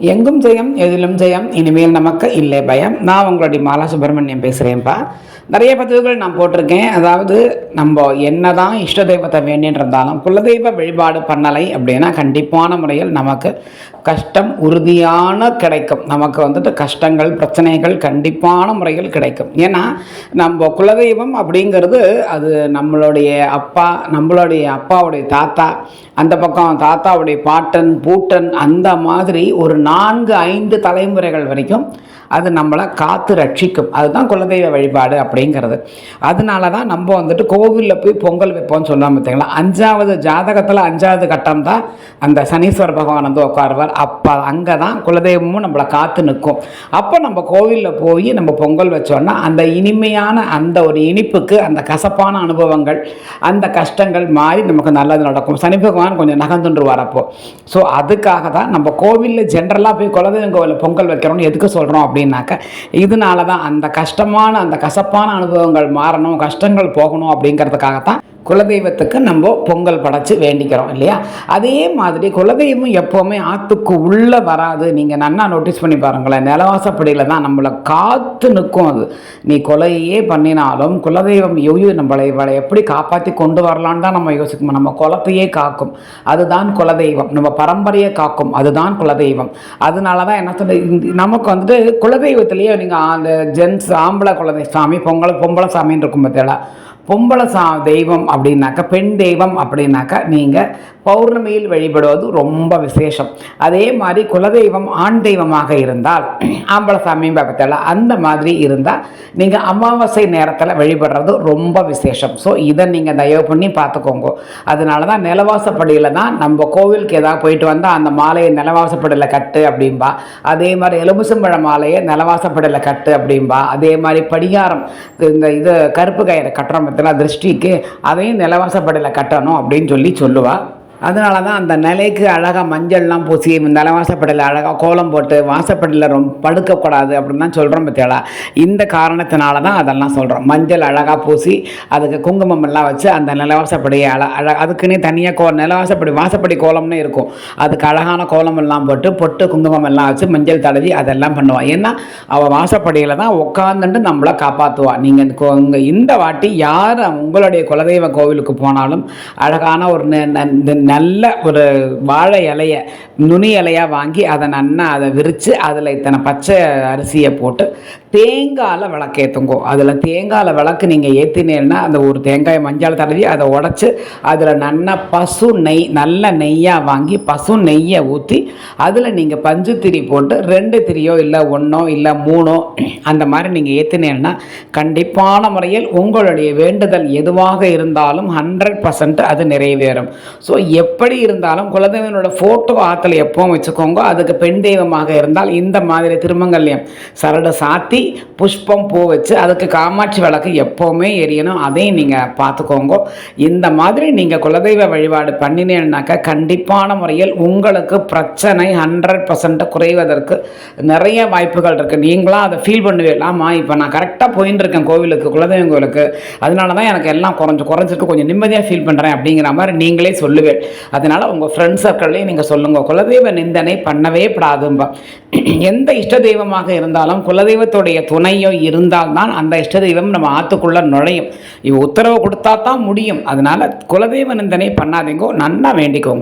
எங்கும் ஜெயம் எதிலும் ஜெயம் இனிமேல் நமக்கு இல்லை பயம். நான் உங்களுடைய மாலா சுப்பிரமணியம் பேசுகிறேன்ப்பா நிறைய பதிவுகள் நான் போட்டிருக்கேன். அதாவது நம்ம என்ன தான் இஷ்ட தெய்வத்தை வேண்டின்றிருந்தாலும் குலதெய்வ வழிபாடு பண்ணலை அப்படின்னா கண்டிப்பான முறையில் நமக்கு கஷ்டம் உறுதியான கிடைக்கும். நமக்கு வந்துட்டு கஷ்டங்கள் பிரச்சனைகள் கண்டிப்பான முறையில் கிடைக்கும். ஏன்னா நம்ம குலதெய்வம் அப்படிங்கிறது அது நம்மளுடைய அப்பா நம்மளுடைய அப்பாவுடைய தாத்தா அந்த பக்கம் தாத்தாவுடைய பாட்டன் பூட்டன் அந்த மாதிரி ஒரு நான்கு ஐந்து தலைமுறைகள் வரைக்கும் அது நம்மளை காத்து ரட்சிக்கும். அதுதான் குலதெய்வ வழிபாடு அப்படிங்கிறது. அதனால தான் நம்ம வந்துட்டு கோவிலில் போய் பொங்கல் வைப்போம்னு சொல்லாமல் பார்த்தீங்களா? அஞ்சாவது ஜாதகத்தில் அஞ்சாவது கட்டம் தான் அந்த சனீஸ்வர பகவான் வந்து உட்காருவார். அப்போ அங்கே தான் குலதெய்வமும் நம்மளை காத்து நிற்கும். அப்போ நம்ம கோவிலில் போய் நம்ம பொங்கல் வச்சோன்னா அந்த இனிமையான அந்த ஒரு இனிப்புக்கு அந்த கசப்பான அனுபவங்கள் அந்த கஷ்டங்கள் மாறி நமக்கு நல்லது நடக்கும். சனி பகவான் கொஞ்சம் நகர்ந்துன்று அப்போ. ஸோ அதுக்காக தான் நம்ம கோவிலில் ஜென்ரலாக போய் குலதெய்வம் கோவிலில் பொங்கல் வைக்கிறோம்னு எதுக்கு சொல்கிறோம் அப்படின்னு அப்படின்னாக்க இதனால தான் அந்த கஷ்டமான அந்த கசப்பான அனுபவங்கள் மாறணும் கஷ்டங்கள் போகணும் அப்படிங்கிறதுக்காகத்தான் குலதெய்வத்துக்கு நம்ம பொங்கல் படைச்சு வேண்டிக்கிறோம் இல்லையா? அதே மாதிரி குலதெய்வம் எப்போவுமே ஆற்றுக்கு உள்ளே வராது. நீங்கள் நன்னா நோட்டீஸ் பண்ணி பாருங்களேன். நிலவாசப்படியில் தான் நம்மளை காத்து நிற்கும் அது. நீ கொலையே பண்ணினாலும் குலதெய்வம் எவ்வளோ நம்மளை இவளை எப்படி காப்பாற்றி கொண்டு வரலான்னு தான் நம்ம யோசிக்கணும். நம்ம குலத்தையே காக்கும். அதுதான் குலதெய்வம். நம்ம பரம்பரையை காக்கும். அதுதான் குலதெய்வம். அதனால தான் என்ன சொல்ல நமக்கு வந்துட்டு குலதெய்வத்திலேயே நீங்கள் அந்த ஜென்ஸ் ஆம்பளை குலதெய்வ சாமி பொங்கல் பொம்பளை சாமின்னு இருக்கும் பார்த்தீங்களா பொம்பளை சா தெய்வம் அப்படின்னாக்கா பெண் தெய்வம் அப்படின்னாக்கா நீங்கள் பௌர்ணமியில் வழிபடுவது ரொம்ப விசேஷம். அதே மாதிரி குலதெய்வம் ஆண் தெய்வமாக இருந்தால் ஆம்பளை பக்கத்தில் அந்த மாதிரி இருந்தால் நீங்கள் அமாவாசை நேரத்தில் வழிபடுறது ரொம்ப விசேஷம். ஸோ இதை நீங்கள் தயவு பண்ணி பார்த்துக்கோங்க. அதனால தான் நிலவாசப்படியில் தான் நம்ம கோவிலுக்கு ஏதாவது போயிட்டு வந்தால் அந்த மாலையை நிலவாசப்படியில் கட்டு அப்படிம்பா அதே மாதிரி எலுமிச்சம்பழ மாலையை நிலவாசப்படியில் கட்டு அப்படிம்பா அதே மாதிரி படிகாரம் இந்த இது கருப்பு கயிறை கட்டுறோம் பார்த்தீங்களா திருஷ்டிக்கு அதையும் நிலவாசப்படியில் கட்டணும் அப்படின்னு சொல்லி சொல்லுவா. அதனால தான் அந்த நிலைக்கு அழகாக மஞ்சள்லாம் பூசி நிலவாசப்படையில் அழகாக கோலம் போட்டு வாசப்படையில் ரொம்ப படுக்கக்கூடாது அப்படின்னு தான் சொல்கிறோம் பற்றியாளா இந்த காரணத்தினால தான் அதெல்லாம் சொல்கிறோம் மஞ்சள் அழகாக பூசி அதுக்கு குங்குமம் எல்லாம் வச்சு அந்த நிலவாசப்படியை அழ அழ அதுக்குன்னே தனியாக கோ நிலவாசப்படி வாசப்படி கோலம்னு இருக்கும். அதுக்கு அழகான கோலம் எல்லாம் போட்டு பொட்டு குங்குமம் எல்லாம் வச்சு மஞ்சள் தடவி அதெல்லாம் பண்ணுவாள் ஏன்னா அவள் வாசப்படியில் தான் உட்காந்துட்டு நம்மளை காப்பாற்றுவாள் நீங்கள் இந்த வாட்டி யார் உங்களுடைய குலதெய்வ கோவிலுக்கு போனாலும் அழகான ஒரு நெ- நல்ல ஒரு வாழை இலைய நுனி இலையாக வாங்கி அதை நன்னா அதை விரித்து அதில் இத்தனை பச்சை அரிசியை போட்டு தேங்காயில் விளக்கேற்றுங்கோ அதில் தேங்காயில் விளக்கு நீங்கள் ஏற்றினீங்கன்னா அந்த ஒரு தேங்காய் மஞ்சள் தடவி அதை உடச்சி அதில் நல்லா பசு நெய் நல்ல நெய்யாக வாங்கி பசு நெய்யை ஊற்றி அதில் நீங்கள் பஞ்சு திரி போட்டு ரெண்டு திரியோ இல்லை ஒன்றோ இல்லை மூணோ அந்த மாதிரி நீங்கள் ஏற்றினீங்கன்னா கண்டிப்பான முறையில் உங்களுடைய வேண்டுதல் எதுவாக இருந்தாலும் ஹண்ட்ரட் பர்சன்ட் அது நிறைவேறும். ஸோ எப்படி இருந்தாலும் குலதெய்வனோட ஃபோட்டோ ஆற்றுல எப்பவும் வச்சுக்கோங்க அதுக்கு பெண் தெய்வமாக இருந்தால் இந்த மாதிரி திருமங்கல்யம் சரடு சாத்தி புஷ்பம் பூ வச்சு அதுக்கு காமாட்சி விளக்கு எப்போவுமே எரியணும். அதையும் நீங்கள் பார்த்துக்கோங்க. இந்த மாதிரி நீங்கள் குலதெய்வ வழிபாடு பண்ணினேன்னாக்கா கண்டிப்பான முறையில் உங்களுக்கு பிரச்சனை ஹண்ட்ரட் பர்சன்ட் குறைவதற்கு நிறைய வாய்ப்புகள் இருக்குது நீங்களாம் அதை ஃபீல் பண்ணுவீங்க ஆமாம் இப்போ நான் கரெக்டாக போயின்னு இருக்கேன் கோவிலுக்கு குலதெய்வம் கோவிலுக்கு. அதனால தான் எனக்கு எல்லாம் குறைஞ்சி குறைஞ்சிருக்கு. கொஞ்சம் நிம்மதியாக ஃபீல் பண்ணுறேன் அப்படிங்கிற மாதிரி நீங்களே சொல்லுவேன். அதனால் உங்கள் ஃப்ரெண்ட்ஸ் சர்க்கிள்லேயும் நீங்கள் சொல்லுங்கள் குலதெய்வ நிந்தனை பண்ணவே படாதும்பா. எந்த இஷ்ட தெய்வமாக இருந்தாலும் குலதெய்வத்துடைய துணையோ இருந்தால்தான் அந்த இஷ்ட தெய்வம் நம்ம ஆற்றுக்குள்ளே நுழையும். இவ உத்தரவு கொடுத்தா தான் முடியும். அதனால் குலதெய்வ நிந்தனை பண்ணாதீங்கோ நன்னா வேண்டிக்கோங்க.